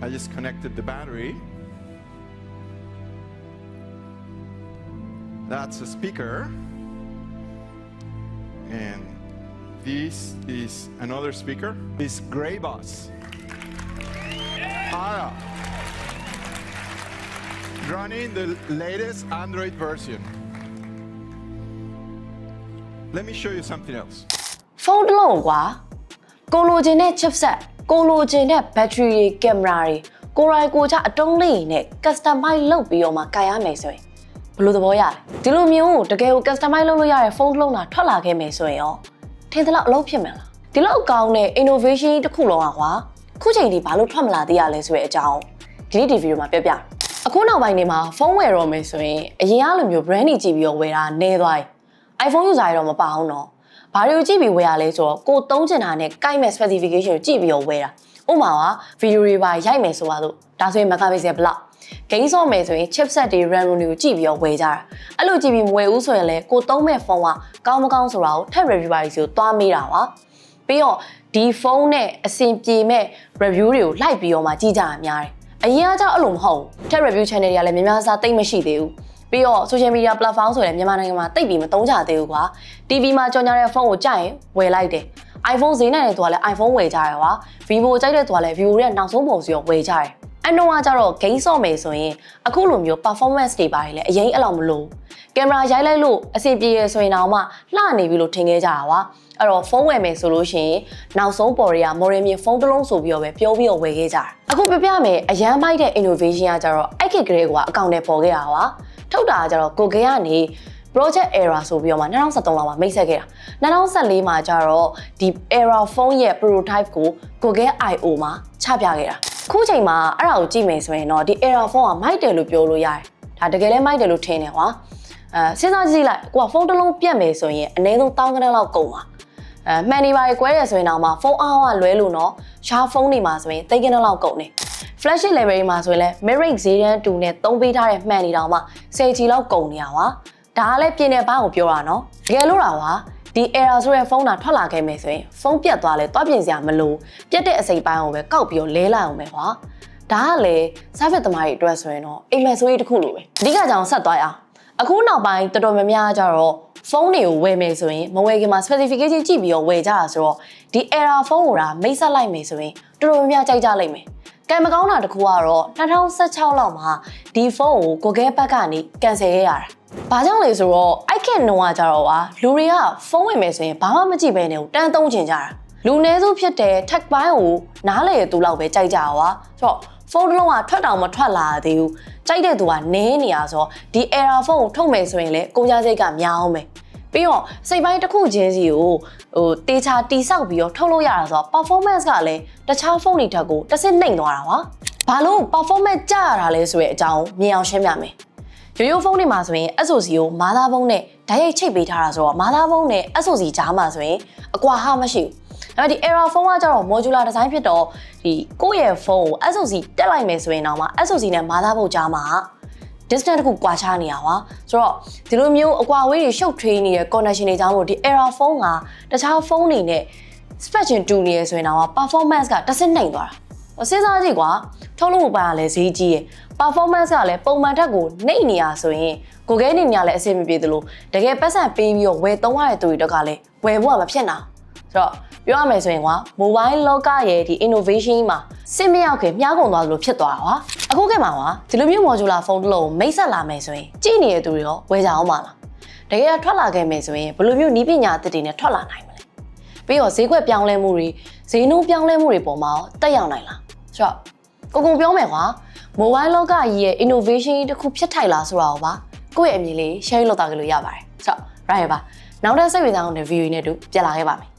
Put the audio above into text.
I just connected the battery. That's a speaker. And this is another speaker. This Gray Boss. Ara. Running the latest Android version. Let me show you something else. ဖုန်းတစ်လုံးကွာကိုလိုချင်တဲ့ chipset ကိုလိုချင်တဲ့ battery တွေ camera တွေကိုရိုင်ကိုချအတုံးလေးနဲ့ customize လုပ်ပြီးတော့မှကင်ရမယ်ဆိုရင်ဘယ်လိုသဘောရလဲဒီလိုမျိုးတကယ်ကို customize လုပ်လို့ရတဲ့ဖုန်းတစ်လုံးသာထွက်လာခဲ့မယ်ဆိုရင်ရောထင်သလောက်အလုပ်ဖြစ်မယ်လားဒီလောက်ကောင်းတဲ့ innovation တစ်ခုလုံးอ่ะကွာခုချိန်ဒီဘာလို့ထွက်မလာသေးရလဲဆိုတဲ့အကြောင်းဒီနေ့ဒီဗီဒီယိုမှာပြောပြအခုနောက်ပိုင်းနေမှာဖုန်းဝယ်တော့မယ်ဆိုရင်အရင်ကလိုမျိုး brand တွေကြည့်ပြီးတော့ဝယ်တာနည်းသွားပြီ iPhone user တွေတော့မပါအောင်တော့ ဘာတွေကိုကြည့်ပြီးဝယ်ရလဲဆိုတော့ကိုသုံးချင်တာနဲ့ကိုက်မဲ့ specification ကိုကြည့်ပြီးတော့ဝယ်တာဥပမာကဗီဒီယိုတွေပါရိုက်မယ်ဆိုတော့ဒါဆိုရင် megapixel ဘလောက်ဂိမ်းဆော့မယ်ဆိုရင် chipset တွေ RAM တွေကိုကြည့်ပြီးတော့ဝယ်ကြတာအဲ့လိုကြည့်ပြီးမဝယ်ဘူးဆိုရင်လည်းကိုသုံးမဲ့ဖုန်းကကောင်းမကောင်းဆိုတာကိုထပ် review ပါစီကိုသွားမေးတာပါပြီးတော့ဒီဖုန်းနဲ့အဆင်ပြေမဲ့ review တွေကိုလိုက်ပြီးတော့မှကြည့်ကြရများတယ်အရင်ကကြောက်အဲ့လိုမဟုတ်ဘူး tech review channel တွေကလည်းများများစားတိတ်မရှိသေးဘူး ပြီးတော့ social media platform ဆိုရင်မြန်မာနိုင်ငံမှာတိတ်ပြီးမသုံးကြသေးဘူးကွာ TV မှာကြော်ညာတဲ့ဖုန်းကိုကြိုက်ရင်ဝယ်လိုက်တယ် iPhone ဈေးနဲ့တဲ့သူကလည်း iPhone ဝယ်ကြတယ်ကွာ Vivo ကြိုက်တဲ့သူကလည်း Vivo ရဲ့နောက်ဆုံးပုံစီကိုဝယ်ကြတယ်အဲ့တော့ကကြတော့ game ဆော့မယ်ဆိုရင်အခုလိုမျိုး performance တွေပါတယ်လေအရင်အဲ့လောက်မလို့ကင်မရာရိုက်လိုက်လို့အဆင်ပြေရဆိုရင်တော့မှလှနေပြီလို့ထင်ခဲ့ကြတာကွာအဲ့တော့ဖုန်းဝယ်မယ်ဆိုလို့ရှိရင်နောက်ဆုံးပေါ်တွေက model မြေဖုန်းတစ်လုံးဆိုပြီးတော့ပဲပြောပြီးတော့ဝယ်ခဲ့ကြတာအခုပြပြမယ်အရန်ပိုက်တဲ့ innovation ကကြတော့အဲ့ခေတ်ကလေးကအကောင့်နဲ့ပေါ်ခဲ့တာကွာ ထုတ်တာကကြတော့ကိုကေကနေ project error ဆိုပြီးတော့မှ2013လောက်မှာမိတ်ဆက်ခဲ့တာ2014မှာကျတော့ဒီ error phone ရဲ့ prototype ကို Google I/O မှာချပြခဲ့တာခုချိန်မှာအဲ့ဒါကိုကြည့်မယ်ဆိုရင်တော့ဒီ error phone ကမိုက်တယ်လို့ပြောလို့ရတယ်ဒါတကယ်လည်းမိုက်တယ်လို့ထင်တယ်ကွာအဲစဉ်းစားကြည့်လိုက်ကိုကဖုန်းတစ်လုံးပြတ်မယ်ဆိုရင်အနည်းဆုံး1000ခန်းလောက်ကုန်ပါအဲမှန်နေပါကွဲရဆိုရင်တော့မှဖုန်းအားကလွဲလို့နော်ရှားဖုန်းတွေမှာဆိုရင်သိန်းကန်းလောက်ကုန်တယ် flagship level တွေမှာဆိုရင်လည်း Merit ဈေးတန်းတူနဲ့သုံးပေးထားတဲ့မှန်နေတောင်မှ10 G လောက်ကုန်နေရပါဒါကလည်းပြင်းတဲ့ဘန်းကိုပြောတာနော်တကယ်လို့တာပါဒီ error ဆိုတဲ့ဖုန်းတာထွက်လာခဲ့မယ်ဆိုရင်ဖုန်းပြတ်သွားလဲတွားပြင်စရာမလိုပြတ်တဲ့အစိပ်ပိုင်းကိုပဲကောက်ပြီးတော့လဲလိုက်အောင်ပဲကွာဒါကလည်း service သမားတွေအတွက်ဆိုရင်တော့အိမ်မက်ဆိုးကြီးတစ်ခုလိုပဲအဓိကကြောင့်ဆက်သွားရအောင်အခုနောက်ပိုင်းတော်တော်များများကြတော့ဖုန်းတွေကိုဝယ်မယ်ဆိုရင်မဝယ်ခင်မှာ specification ကြည့်ပြီးတော့ဝယ်ကြတာဆိုတော့ဒီ error ဖုန်းကိုဒါမိတ်ဆက်လိုက်မယ်ဆိုရင်တော်တော်များများကြိုက်ကြလိမ့်မယ် ကံမကောင်းတာတစ်ခုကတော့2016လောက်မှာဒီဖုန်းကို Google ဘက်ကနေကန်ဆယ်ခဲ့ရတာ။ဘာကြောင့်လဲဆိုတော့ iCan နှုံကကြတော့ပါလူတွေကဖုန်းဝင်မယ်ဆိုရင်ဘာမှမကြည့်ဘဲနဲ့တန်းသုံးချင်ကြတာ။လူနည်းစုဖြစ်တဲ့ tech ပိုင်းကိုနားလေရသူလောက်ပဲကြိုက်ကြတာပါ။ဆိုတော့ဖုန်းတစ်လုံးကထွက်တောင်မထွက်လာသေးဘူး။ကြိုက်တဲ့သူကနည်းနေရဆိုတော့ဒီ error ဖုန်းကိုထုတ်မယ်ဆိုရင်လည်းကုန်ကျစရိတ်ကများအောင်ပဲ။ ပြီးတော့စိတ်ပိုင်းတစ်ခုချင်းစီကိုဟိုတေချာတီဆောက်ပြီးတော့ထုတ်လို့ရတာဆိုတော့ performance ကလည်းတခြားဖုန်းတွေထက်ကိုတစ်ဆင့်နှိမ်သွားတာပါ။ဘာလို့ performance ကျရတာလဲဆိုတဲ့အကြောင်းမြင်အောင်ရှင်းပြမယ်။ရိုးရိုးဖုန်းတွေမှာဆိုရင် SoC ကိုမာသားဖုန်းနဲ့ဓာတ်ရိုက်ချိတ်ပေးထားတာဆိုတော့မာသားဖုန်းနဲ့ SoC ကြားမှာဆိုရင်အကွာဟာမရှိဘူး။အဲ့ဒီ error ဖုန်းကကျတော့ modular design ဖြစ်တော့ဒီကိုယ့်ရဲ့ဖုန်းကို SoC တက်လိုက်မယ်ဆိုရင်တော့မှ SoC နဲ့မာသားဖုန်းကြားမှာ distance တခုကွာခြားနေရပါဆိုတော့ဒီလိုမျိုးအကွာအဝေးတွေရှုပ်ထွေးနေတဲ့ connection တွေကြောင့်မို့ဒီ error phone ကတခြားဖုန်းတွေနဲ့ spectrum တူနေရဆိုရင်တော့ performance ကတစ်ဆင့်နှိမ်သွားတာစဉ်းစားကြည့်ကွာထုတ်လို့မပါရလဲဈေးကြီးရယ် performance ကလည်းပုံမှန်ထက်ကိုနှိမ်နေရဆိုရင်ကိုယ်ခဲနေညာလည်းအဆင်မပြေသလိုတကယ်ပတ်စံပေးပြီးတော့ဝယ်သုံးရတဲ့သူတွေတက်ကလည်းဝယ်ဖို့ကမဖြစ်နိုင်ဆိုတော့ပြောရမယ်ဆိုရင်ကွာ mobile လောကရဲ့ဒီ innovation မှာစစ်မရောက်ခင်မြားကုန်သွားသလိုဖြစ်သွားတာကွာ အခုခေတ်မှာကွာဒီလိုမျိုး modular phone တစ်လုံးမိတ်ဆက်လာမယ်ဆိုရင်ကြည့်နေတဲ့သူတွေရောဝယ်ကြအောင်ပါလားတကယ်ထွက်လာခဲ့မယ်ဆိုရင်ဘယ်လိုမျိုးနီးပညာအသစ်တွေနဲ့ထွက်လာနိုင်မလဲပြီးတော့ဈေးကွက်ပြောင်းလဲမှုတွေဈေးနှုန်းပြောင်းလဲမှုတွေပေါ်မှာရောတက်ရောက်နိုင်လားဆိုတော့ကိုကုံပြောမယ်ကွာ mobile လောကကြီးရဲ့ innovation တစ်ခုဖြစ်ထိုက်လားဆိုတာကိုပါကိုယ့်ရဲ့အမြင်လေး share လုပ်တာကြလို့ရပါတယ်ဆိုတော့ right ပါနောက်တဲ့စိတ်ဝင်စားအောင်တဲ့ video နဲ့တူပြန်လာခဲ့ပါမယ်